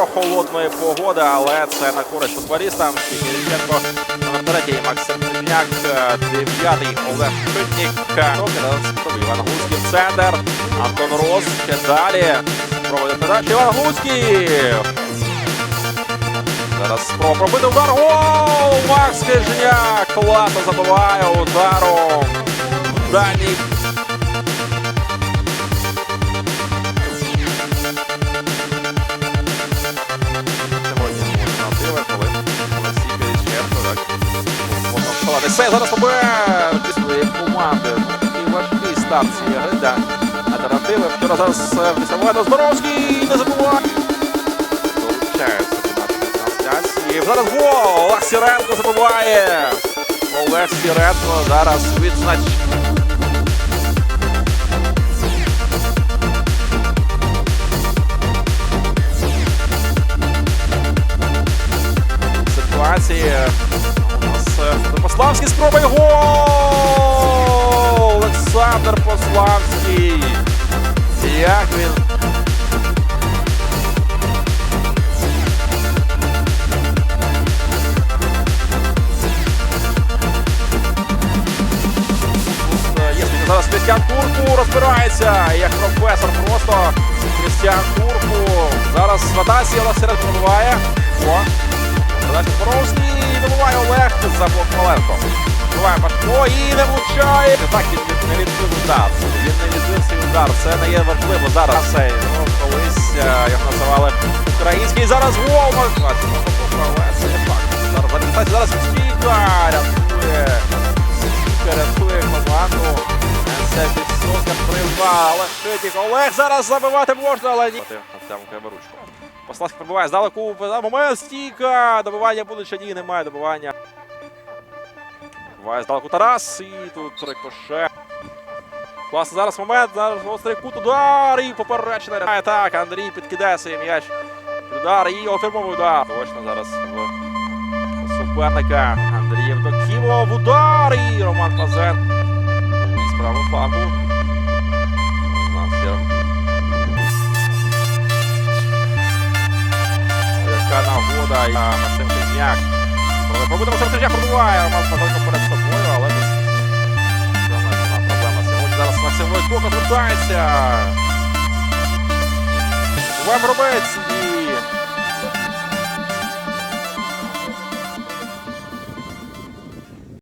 холодної погоди, але це на користь футболістам. Кириченко третій Максим Стрільняк, е, дев'ятий Олег Шитнік, Іван Гуцький в центр, Антон Рос, ще далі. Проводить передачу Іван Гуцький. Зараз спроба пробити удар. Гол! Макс Кижняк класно забиває ударом. Дальній Все, зараз побе своєї команди. Ну, важкий старт цієї гри для альтернативи. Вчора зараз е, Вісавлено Зборовський не забуває. Долучається до. Зараз гол! Олег Сіренко забуває. Олег Сіренко зараз відзнач. ситуації. Пославський спроба і гол! Олександр Пославський. Як він зараз Крістіан Курку розбирається. Як професор просто Крістіан Курку. Зараз в атаці Олег Сіренко пробиває. О, Олег Боровський вибиває Олег за Маленко. Вбиває Пашко і не влучає. Так він не відбив удар. Він не відбив свій удар. Це не є важливо зараз. Цей, ну, колись е, як називали український. Зараз це але Це не факт. Зараз зараз стійка рятує. Рятує команду. Це. Олег Шитік. Олег зараз забивати можна, але ні. Криворучко. Пославський пробиває здалеку. Момент стійка. Добивання буде ні, немає добивання. Буває здалеку Тарас. І тут рикоше. Класний зараз момент. Зараз гострий кут удар. І поперечна. Так, Андрій підкидає свій м'яч. Удар і офірмовий удар. Точно зараз в суперника. Андрій Євдокімов. Удар. І Роман Пазен. З правого нагода і Максим Кизняк. Пробуде Максим Кизняк пробуває, Роман Пазенко перед собою, але цьому проблема сьогодні. Зараз Максим Войтко розвертається. Вам робець і